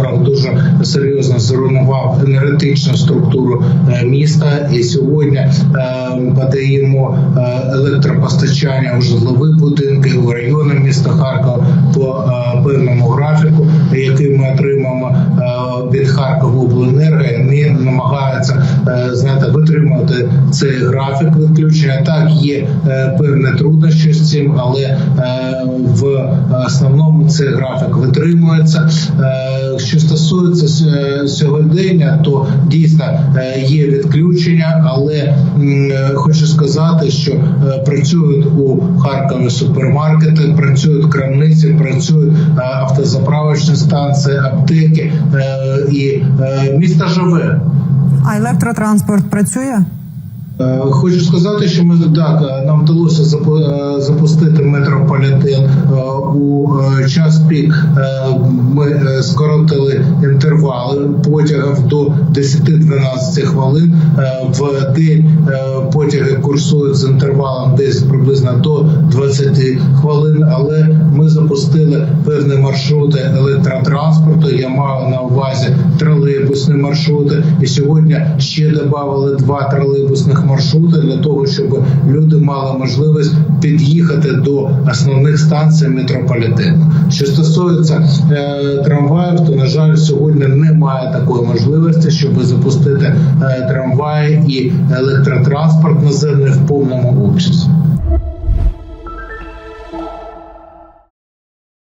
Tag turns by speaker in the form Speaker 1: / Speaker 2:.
Speaker 1: ворог дуже серйозно зруйнував енергетичну структуру е, міста, і сьогодні е, подаємо е, електропостачання у житлові будинки у райони міста Харкова по певному графіку, який ми отримаємо е, від Харковобленерго. І Вони намагаються е, знаєте, витримати цей графік відключення. Так є е, певні труднощі з цим, але е, в основному цей графік витримується. Е, Що стосується е, сьогодення, то дійсно е, є відключення, але е, хочу сказати, що е, працюють у Харкові супермаркети, працюють крамниці, працюють е, автозаправочні станції, аптеки е, і е, місто живе.
Speaker 2: А електротранспорт працює?
Speaker 1: Е, Хочу сказати, що ми так е, нам вдалося е, запустити метрополітен у час пік. Ми скоротили інтервали потягів до 10-12 хвилин. В день потяги курсують з інтервалом десь приблизно до 20 хвилин. Але ми запустили певні маршрути електротранспорту. Я маю на увазі тролейбусні маршрути. І сьогодні ще додали два тролейбусних маршрути для того, щоб люди мали можливість під'їхати до основних станцій метрополітену. Що стосується е, трамваїв, то на жаль, сьогодні немає такої можливості, щоб запустити е, трамваї і електротранспорт наземний в повному обсязі.